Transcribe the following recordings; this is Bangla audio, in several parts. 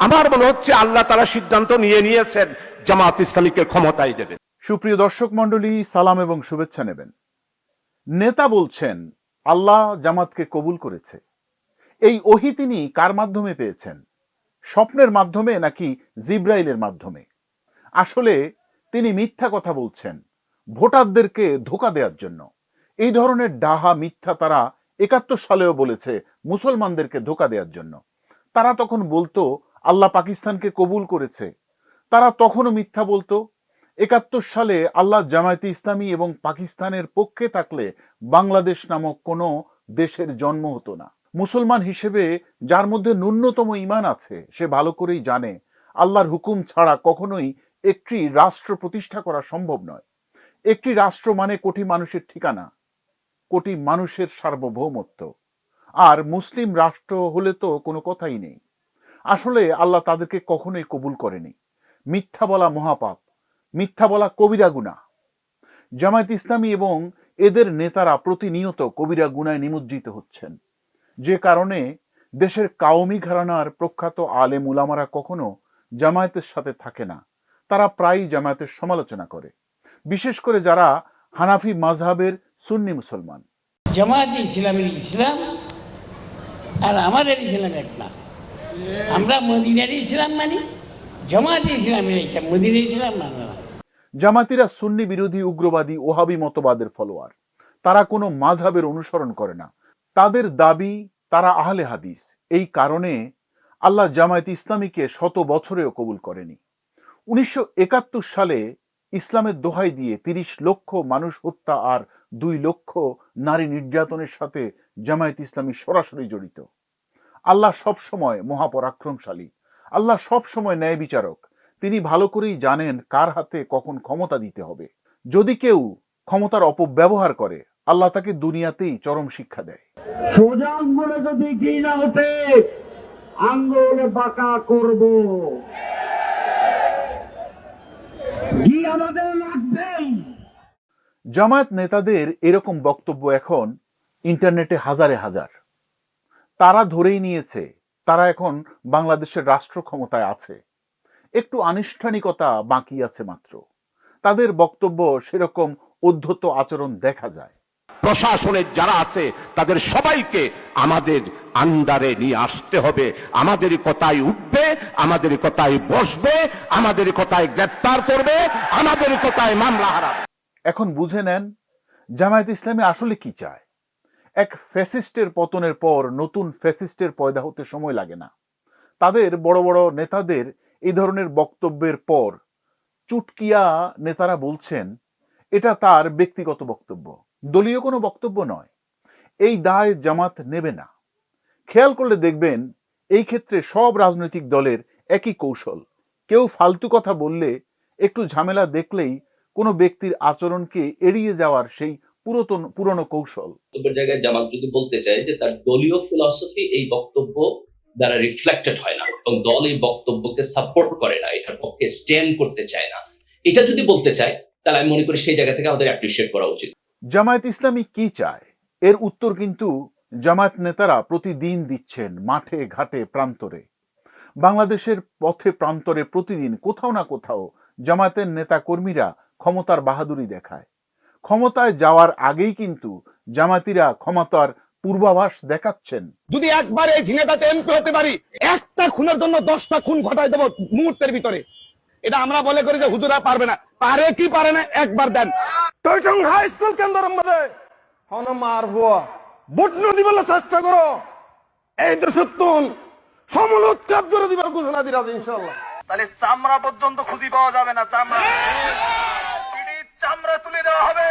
আমার মনে হচ্ছে আল্লাহ তারা সিদ্ধান্ত নিয়ে নিয়েছেন, জামাত ইসলামীকে ক্ষমতায় দেবেন। সুপ্রিয় দর্শক মণ্ডলী, সালাম এবং শুভেচ্ছা নেবেন। নেতা বলছেন, আল্লাহ জামাতকে কবুল করেছে। এই ওহি তিনি কার মাধ্যমে পেয়েছেন? স্বপ্নের মাধ্যমে নাকি জিব্রাইলের মাধ্যমে? আসলে তিনি মিথ্যা কথা বলছেন, ভোটারদেরকে ধোকা দেওয়ার জন্য। এই ধরনের ডাহা মিথ্যা তারা একাত্তর সালেও বলেছে, মুসলমানদেরকে ধোকা দেওয়ার জন্য। তারা তখন বলতো আল্লাহ পাকিস্তানকে কবুল করেছে। তারা তখনও মিথ্যা বলতো। একাত্তর সালে আল্লাহ জামায়াতে ইসলামী এবং পাকিস্তানের পক্ষে থাকলে বাংলাদেশ নামক কোনো দেশের জন্ম হতো না। মুসলমান হিসেবে যার মধ্যে ন্যূনতম ইমান আছে, সে ভালো করেই জানে, আল্লাহর হুকুম ছাড়া কখনোই একটি রাষ্ট্র প্রতিষ্ঠা করা সম্ভব নয়। একটি রাষ্ট্র মানে কোটি মানুষের ঠিকানা, কোটি মানুষের সার্বভৌমত্ব। আর মুসলিম রাষ্ট্র হলে তো কোনো কথাই নেই। আসলে আল্লাহ তাদেরকে কখনোই কবুল করেনি। মিথ্যা বলা মহাপাপ, মিথ্যা বলা কবিরা গুণা জামায়াত ইসলামী এবং এদের নেতারা প্রতিনিয়ত কবিরা গুনায় নিমজ্জিত হচ্ছেন। যে কারণে দেশের কাওমি ঘরানার প্রখ্যাত আলেম উলামারা কখনো জামায়াতের সাথে থাকে না। তারা প্রায়ই জামায়াতের সমালোচনা করে। বিশেষ করে যারা হানাফি মাযহাবের সুন্নি মুসলমান। জামায়াতে ইসলামের ইসলাম আর আমাদের ইসলাম এক না। আমরা মদিনার ইসলাম মানি, জামায়াতে ইসলামের এটা মদিনার ইসলাম মানে জামাতিরা সুন্নি বিরোধী, উগ্রবাদী, ওহাবি মতবাদের ফলোয়ার। তারা কোনো মাঝহাবের অনুসরণ করে না। তাদের দাবি, তারা আহলে হাদিস। এই কারণে আল্লাহ জামায়াত ইসলামীকে শত বছরেও কবুল করেনি। উনিশশো একাত্তর সালে ইসলামের দোহাই দিয়ে তিরিশ লক্ষ মানুষ হত্যা আর দুই লক্ষ নারী নির্যাতনের সাথে জামায়াত ইসলামী সরাসরি জড়িত। আল্লাহ সব সময় মহাপরাক্রমশালী। আল্লাহ সব সময় ন্যায় বিচারক। তিনি ভালো করেই জানেন কার হাতে কখন ক্ষমতা দিতে হবে। যদি কেউ ক্ষমতার অপব্যবহার করে আল্লাহ তাকে দুনিয়াতেই চরম শিক্ষা দেয়। সোজা আঙ্গুলে যদি ঘি না ওঠে আঙ্গুলে বাঁকা করব। জামায়াত নেতাদের এরকম বক্তব্য এখন ইন্টারনেটে হাজারে হাজার। তারা ধরেই নিয়েছে তারা এখন বাংলাদেশের রাষ্ট্র ক্ষমতায় আছে। একটু আনুষ্ঠানিকতা বাকি আছে মাত্র। তাদের বক্তব্য সেরকম উদ্ধত আচরণ দেখা যায়। প্রশাসনের যারা আছে তাদের সবাইকে আমাদের আন্ডারে নিয়ে আসতে হবে। আমাদের কথায় উঠবে আমাদের কথায় বসবে আমাদের কথায় গ্রেপ্তার করবে আমাদের কথায় মামলা হারাবে। এখন বুঝে নেন জামায়াত ইসলামী আসলে কি চায়? এক ফ্যাসিস্টের পতনের পর নতুন ফ্যাসিস্টের পয়দা হতে সময় লাগে না। তাদের বড় বড় নেতাদের এই ধরনের বক্তব্যের পর চুটকিয়া নেতারা বলছেন, এটা তার ব্যক্তিগত বক্তব্য। দলীয় কোনো বক্তব্য নয়। এই দায় জামাত নেবে না। খেয়াল করলে দেখবেন, এই ক্ষেত্রে সব রাজনৈতিক দলের একই কৌশল। কেউ ফালতু কথা বললে, একটু ঝামেলা দেখলেই কোনো ব্যক্তির আচরণকে এড়িয়ে যাওয়ার সেই পুরাতন পুরনো কৌশল। বক্তব্যের জায়গায় জামাত যদি বলতে চায় যে তার দলীয় ফিলসফি এই বক্তব্য দ্বারা রিফ্লেক্টেড হয় না এবং দল এই বক্তব্যকে সাপোর্ট করে না এটার পক্ষে স্ট্যান্ড করতে চায় না। এটা যদি বলতে চায় তাহলে আমি মনে করি সেই জায়গা থেকে আমাদের অ্যাপ্রিসিয়েট করা উচিত। জামায়াত ইসলামী কি চায়? এর উত্তর কিন্তু জামায়াত নেতারা প্রতিদিন দিচ্ছেন মাঠে ঘাটে প্রান্তরে। বাংলাদেশের পথে প্রান্তরে প্রতিদিন কোথাও না কোথাও জামায়াতের নেতা কর্মীরা ক্ষমতার বাহাদুরি দেখায়। ক্ষমতায় যাওয়ার আগেই কিন্তু জামাতিরা ক্ষমতার পূর্বাভাস দেখাচ্ছেন। যদি একবার এই ঝিনেটাতে এমপি হতে পারি একটা খুনের জন্য দশটা খুন ঘটাই দেবো মুহূর্তের ভিতরে। এটা আমরা বলে করি যে হুজুরা পারবে না। পারে কি পারে না একবার দেন। টৈটং হাই স্কুল কেন্দ্রের মধ্যে হন মারবো বুট নদী বলে চেষ্টা করো। এই দেশের তুন সমল উৎখাত করে দিবার ঘোষণা দিরাজ ইনশাল্লাহ তাহলে চামড়া পর্যন্ত খুঁজি পাওয়া যাবে না চামড়া। চামড়া তুলে দেওয়া হবে।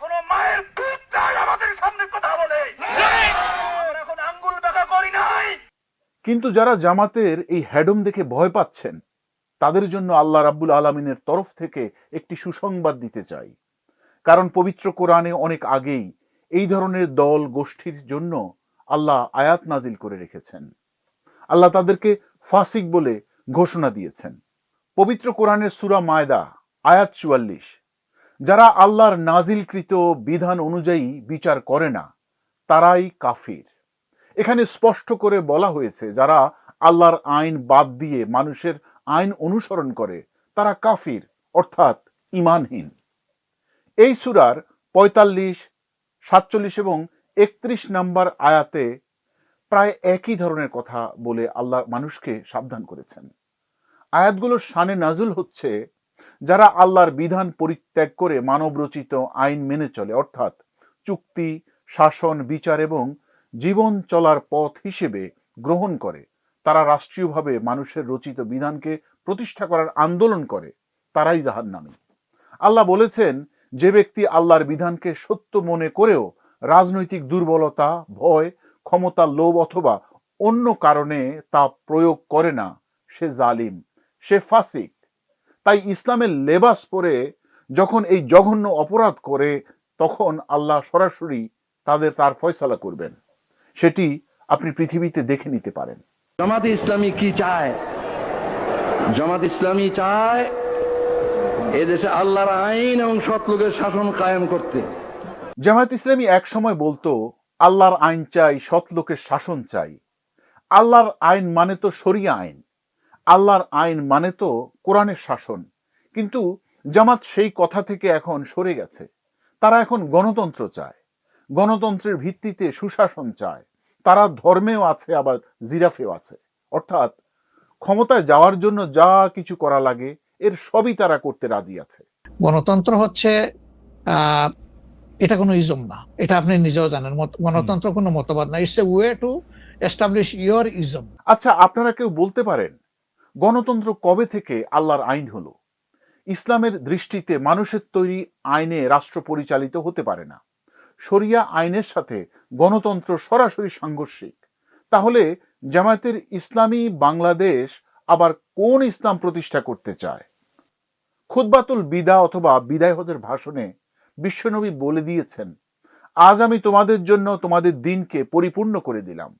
কোন মায়ের পুত্র আমাদের সামনে কথা বলে। আমরা এখন আঙ্গুল বেঁকা করি নাই। কিন্তু যারা জামাতের এই হ্যাডম দেখে ভয় পাচ্ছেন তাদের জন্য আল্লাহ রাব্বুল আলমিনের তরফ থেকে একটি সুসংবাদ দিতে চাই। কারণ পবিত্র কোরআনে অনেক আগেই এই ধরনের দল গোষ্ঠীর জন্য আল্লাহ আয়াত নাজিল করে রেখেছেন। আল্লাহ তাদেরকে ফাসিক বলে ঘোষণা দিয়েছেন। পবিত্র কোরআনের সুরা মায়দা আয়াত চুয়াল্লিশ, যারা আল্লাহর নাজিলকৃত বিধান অনুযায়ী বিচার করে না, তারাই কাফির। এখানে স্পষ্ট করে বলা হয়েছে, যারা আল্লাহর আইন বাদ দিয়ে মানুষের আইন অনুসরণ করে, তারা কাফির, অর্থাৎ ইমানহীন এই সুরার পঁয়তাল্লিশ, সাতচল্লিশ এবং একত্রিশ নম্বর আয়াতে প্রায় একই ধরনের কথা বলে আল্লাহ মানুষকে সাবধান করেছেন। আয়াতগুলোর শানে নাজুল হচ্ছে যারা আল্লাহর বিধান পরিত্যাগ করে মানবরচিত আইন মেনে চলে, অর্থাৎ চুক্তি, শাসন, বিচার এবং জীবন চলার পথ হিসেবে গ্রহণ করে, তারা রাষ্ট্রীয়ভাবে মানুষের রচিত বিধানকে প্রতিষ্ঠা করার আন্দোলন করে, তারাই জাহান্নামী। আল্লাহ বলেছেন, যে ব্যক্তি আল্লাহর বিধানকে সত্য মনে করেও রাজনৈতিক দুর্বলতা, ভয়, ক্ষমতা, লোভ অথবা অন্য কারণে তা প্রয়োগ করে না, সে জালিম, সে ফাসিক তাই ইসলামের লেবাস পরে যখন এই জঘন্য অপরাধ করে তখন আল্লাহ সরাসরি তাদের তার ফয়সালা করবেন। সেটি আপনি পৃথিবীতে দেখে নিতে পারেন। জামাত ইসলামী কি চায়? জামাত ইসলামী চায় এদেশে আল্লাহর আইন এবং সৎলোকের শাসন কায়েম করতে। জামায়াত ইসলামী এক সময় বলতো আল্লাহর আইন চাই সৎ লোকের শাসন চাই। আল্লাহর আইন মানে তো শরিয়া আইন। আল্লাহর আইন মানে তো কোরআনের শাসন। কিন্তু জামাত সেই কথা থেকে এখন সরে গেছে। তারা এখন গণতন্ত্র চায়। গণতন্ত্রের ভিত্তিতে সুশাসন চায়। তারা ধর্মেও আছে আবার জিরাফেও আছে। অর্থাৎ ক্ষমতায় যাওয়ার জন্য যা কিছু করা লাগে এর সবই তারা করতে রাজি আছে। গণতন্ত্র হচ্ছে আহ, এটা কোনো ইজম না। এটা আপনি নিজেও জানেন। গণতন্ত্র কোনো মতবাদ না। It's a way to establish your ism আচ্ছা আপনারা কেউ বলতে পারেন গণতন্ত্র কবে থেকে আল্লাহর আইন হলো? ইসলামের দৃষ্টিতে মানুষের তৈরি আইনে রাষ্ট্র পরিচালিত হতে পারে না। শরিয়া আইনের সাথে গণতন্ত্র সরাসরি সাংঘর্ষিক। তাহলে জামায়াতের ইসলামী বাংলাদেশ আবার কোন ইসলাম প্রতিষ্ঠা করতে চায়? খুতবাতুল বিদা অথবা বিদায় হজের ভাষণে বিশ্বনবী বলে দিয়েছেন, আজ আমি তোমাদের জন্য তোমাদের দিনকে পরিপূর্ণ করে দিলাম।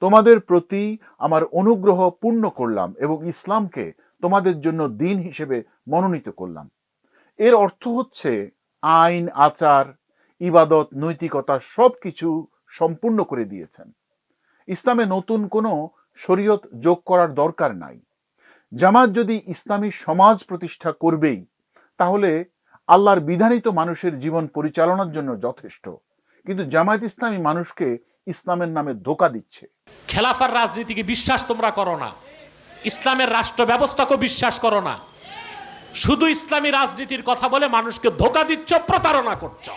তোমাদের প্রতি আমার অনুগ্রহ পূর্ণ করলাম এবং ইসলামকে তোমাদের জন্য দিন হিসেবে মনোনীত করলাম। এর অর্থ হচ্ছে আইন, আচার, ইবাদত, নৈতিকতা সবকিছু সম্পূর্ণ করে দিয়েছেন। ইসলামে নতুন কোনো শরীয়ত যোগ করার দরকার নাই। জামাত যদি ইসলামী সমাজ প্রতিষ্ঠা করবেই, তাহলে আল্লাহর বিধানিত মানুষের জীবন পরিচালনার জন্য যথেষ্ট। কিন্তু জামায়াত ইসলামী মানুষকে ইসলামের নামে ধোকা দিচ্ছে। খেলাফার রাজনীতিকে বিশ্বাস তোমরা করো না। ইসলামের রাষ্ট্র ব্যবস্থাকেও বিশ্বাস করো না। শুধু ইসলামী রাজনীতির কথা বলে মানুষকে ধোকা দিচ্ছ প্রতারণা করছ।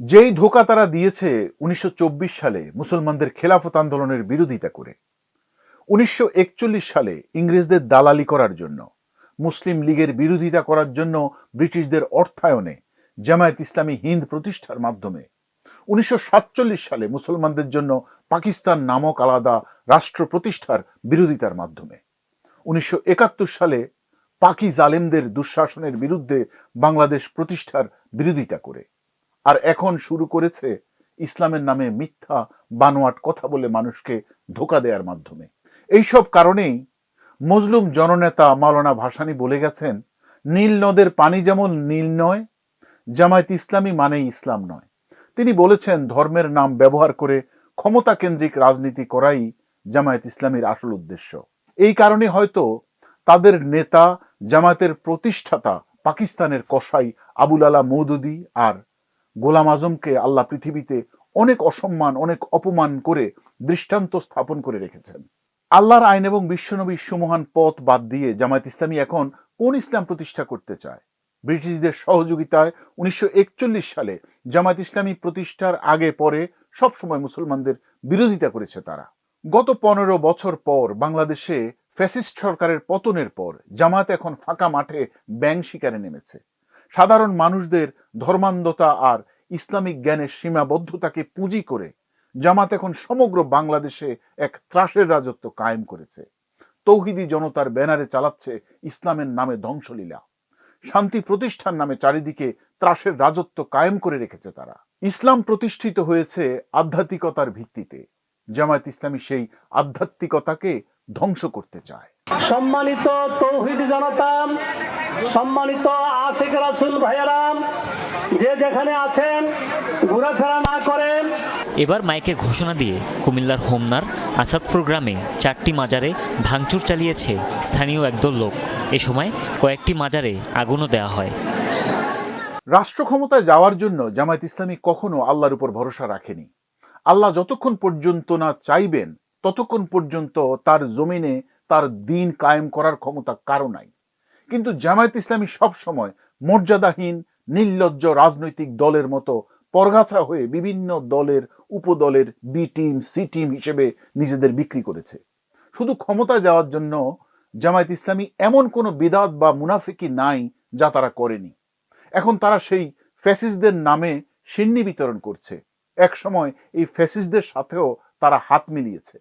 যেই ধোকা তারা দিয়েছে উনিশশো চব্বিশ সালে মুসলমানদের খেলাফত আন্দোলনের বিরোধিতা করে উনিশশো একচল্লিশ সালে ইংরেজদের দালালি করার জন্য মুসলিম লীগের বিরোধিতা করার জন্য ব্রিটিশদের অর্থায়নে জামায়াত ইসলামী হিন্দ প্রতিষ্ঠার মাধ্যমে উনিশশো সাতচল্লিশ সালে মুসলমানদের জন্য পাকিস্তান নামক আলাদা রাষ্ট্র প্রতিষ্ঠার বিরোধিতার মাধ্যমে। উনিশশো একাত্তর সালে পাকি জালেমদের দুঃশাসনের বিরুদ্ধে বাংলাদেশ প্রতিষ্ঠার বিরোধিতা করে। আর এখন শুরু করেছে ইসলামের নামে মিথ্যা, বানোয়াট কথা বলে মানুষকে ধোকা দেওয়ার মাধ্যমে। এইসব কারণেই মজলুম জননেতা মাওলানা ভাসানি বলে গেছেন, নীল নদের পানি যেমন নীল নয়, জামায়াত ইসলামী মানেই ইসলাম নয়। তিনি বলেছেন, ধর্মের নাম ব্যবহার করে ক্ষমতা কেন্দ্রিক রাজনীতি করাই জামায়াত ইসলামীর আসল উদ্দেশ্য। এই কারণে হয়তো তাদের নেতা, জামায়াতের প্রতিষ্ঠাতা পাকিস্তানের কসাই আবুল আলা মৌদুদি আর গোলাম আজমকে আল্লাহ পৃথিবীতে অনেক অসম্মান, অনেক অপমান করে দৃষ্টান্ত স্থাপন করে রেখেছেন। আল্লাহর আইন এবং বিশ্বনবীর সুমহান পথ বাদ দিয়ে জামায়াত ইসলামী এখন কোন ইসলাম প্রতিষ্ঠা করতে চায়? ব্রিটিশদের সহযোগিতায় উনিশশো একচল্লিশ সালে জামাত ইসলামী প্রতিষ্ঠার আগে পরে সবসময় মুসলমানদের বিরোধিতা করেছে তারা। গত পনেরো বছর পর বাংলাদেশে ফ্যাসিস্ট সরকারের পতনের পর জামাত এখন ফাঁকা মাঠে ব্যাং শিকারে নেমেছে। সাধারণ মানুষদের ধর্মান্ধতা আর ইসলামিক জ্ঞানের সীমাবদ্ধতাকে পুঁজি করে জামাত এখন সমগ্র বাংলাদেশে এক ত্রাসের রাজত্ব কায়েম করেছে। তৌহিদি জনতার ব্যানারে চালাচ্ছে ইসলামের নামে ধ্বংসলীলা। শান্তি প্রতিষ্ঠার নামে চারিদিকে ত্রাসের রাজত্ব কায়েম করে রেখেছে তারা। ইসলাম প্রতিষ্ঠিত হয়েছে আধ্যাত্মিকতার ভিত্তিতে। জামায়াত ইসলামী সেই আধ্যাত্মিকতাকে ধ্বংস করতে চায়। সম্মানিত তৌহিদ জনতা, সম্মানিত আশিক রাসুল ভাইয়েরাম যে যেখানে আছেন, ঘোরাফেরা না করেন এবার মাইকে ঘোষণা দিয়ে কুমিল্লার হোমনার আসাদপুর গ্রামে চারটি মাজারে ভাঙচুর চালিয়েছে স্থানীয় একদল লোক। এ সময় কয়েকটি মাজারে আগুনও দেওয়া হয়। রাষ্ট্র ক্ষমতায় যাওয়ার জন্য জামায়াত ইসলামী কখনো আল্লাহর উপর ভরসা রাখেনি। আল্লাহ যতক্ষণ পর্যন্ত না চাইবেন, ততক্ষণ পর্যন্ত তার জমিনে তার দিন কায়েম করার ক্ষমতা কারও নাই। কিন্তু জামায়াত ইসলামী সব সময় মর্যাদাহীন, নির্লজ্জ রাজনৈতিক দলের মতো পরগাছা হয়ে বিভিন্ন দলের উপদলের বি টিম সি টিম হিসেবে নিজেদের বিক্রি করেছে। শুধু ক্ষমতায় যাওয়ার জন্য জামায়াত ইসলামী এমন কোনো বিদাত বা মুনাফিকি নাই যা তারা করেনি। এখন তারা সেই ফ্যাসিস্টদের নামে সিন্নি বিতরণ করছে। এক সময় এই ফ্যাসিস্টদের সাথেও তারা হাত মিলিয়েছে।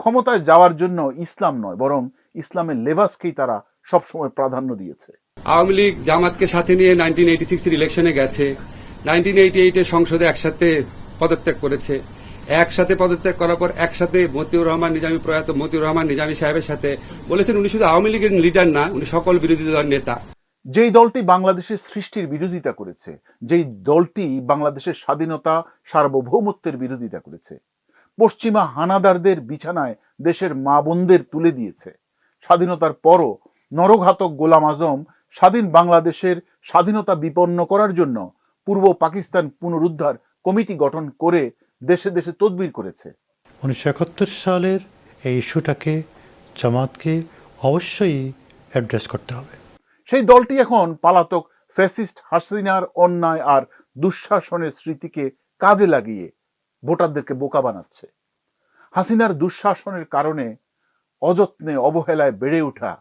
ক্ষমতায় যাওয়ার জন্য ইসলাম নয়, বরং ইসলামের লেবাসকেই তারা সবসময় প্রাধান্য দিয়েছে। আওয়ামী লীগ জামাতকে সাথে নিয়ে নাইনটিন এইটি সিক্সের ইলেকশনে গেছে। নাইনটিন এইটি সংসদে একসাথে পদত্যাগ করেছে। একসাথে পদত্যাগ করার পর একসাথে মতিউর রহমান, নিজামী প্রয়াত মতিউর রহমান, নিজামী সাহেবের সাথে বলেছেন উনি শুধু আওয়ামী লীগের লিডার না, উনি সকল বিরোধী দলের নেতা। যেই দলটি বাংলাদেশের সৃষ্টির বিরোধিতা করেছে, যেই দলটি বাংলাদেশের স্বাধীনতা, সার্বভৌমত্বের বিরোধিতা করেছে, পশ্চিমা হানাদারদের বিছানায় দেশের মা বোনদের তুলে দিয়েছে। স্বাধীনতার পরও নরঘাতক গোলাম আজম স্বাধীন বাংলাদেশের স্বাধীনতা বিপন্ন করার জন্য পূর্ব পাকিস্তান পুনরুদ্ধার কমিটি গঠন করে দেশে দেশে তদবির করেছে। উনিশশো একাত্তর সালের এই ইস্যুটাকে জামাতকে অবশ্যই অ্যাড্রেস করতে হবে। সেই দলটি এখন পালাতক ফ্যাসিস্ট হাসিনার অন্যায় আর দুঃশাসনের স্মৃতিকে কাজে লাগিয়ে ভোটারদেরকে বোকা বানাচ্ছে। হাসিনার দুঃশাসনের কারণে অযত্নে অবহেলায় বেড়ে ওঠা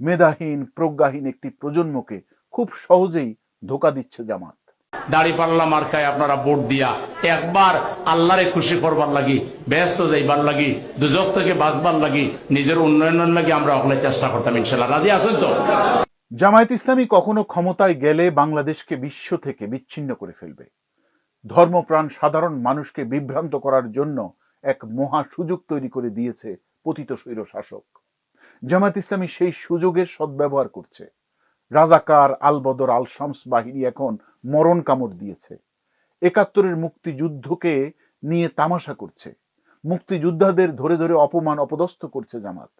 মেধাহীন প্রজ্ঞাহীন একটি প্রজন্মকে খুব সহজেই ধোকা দিচ্ছে জামাত। দাড়ি পাল্লা মার্কায় আপনারা ভোট দিয়া একবার আল্লাহরে খুশি করবার লাগি, ব্যস্ত যাইবার লাগি, দুজক থেকে বাঁচবার লাগি, নিজের উন্নয়নের লাগি আমরা সকলে চেষ্টা করতাম, ইনশাল্লাহ। রাজি আছেন তো? জামায়াত ইসলামী কখনো ক্ষমতায় গেলে বাংলাদেশকে বিশ্ব থেকে বিচ্ছিন্ন করে ফেলবে। ধর্মপ্রাণ সাধারণ মানুষকে বিভ্রান্ত করার জন্য এক মহা সুযোগ তৈরি করে দিয়েছে পতিত স্বৈর শাসক জামায়াত ইসলামী সেই সুযোগের সদ্ব্যবহার করছে। রাজাকার আলবদর আল শামস বাহিনী এখন মরণ কামড় দিয়েছে। একাত্তরের মুক্তিযুদ্ধকে নিয়ে তামাশা করছে। মুক্তিযোদ্ধাদের ধরে ধরে অপমান অপদস্থ করছে জামাত।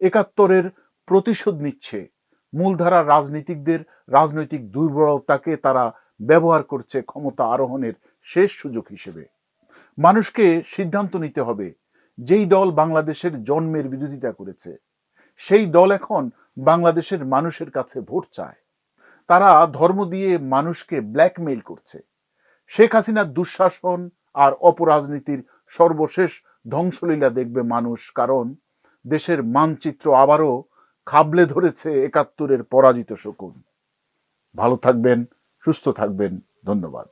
একাত্তরের প্রতিশোধ নিচ্ছে। মূলধারার রাজনীতিকদের রাজনৈতিক দুর্বলতাকে তারা ব্যবহার করছে ক্ষমতা আরোহণের শেষ সুযোগ হিসেবে। মানুষকে সিদ্ধান্ত নিতে হবে যেই দল বাংলাদেশের জন্মের বিরোধিতা করেছে, সেই দল এখন বাংলাদেশের মানুষের কাছে ভোট চায়। তারা ধর্ম দিয়ে মানুষকে ব্ল্যাকমেইল করছে। শেখ হাসিনার দুঃশাসন আর অপরাজনীতির সর্বশেষ ধ্বংসলীলা দেখবে মানুষ, কারণ দেশের মানচিত্র আবারও খাবলে ধরেছে একাত্তরের পরাজিত শকুন। ভালো থাকবেন, সুস্থ থাকবেন, ধন্যবাদ।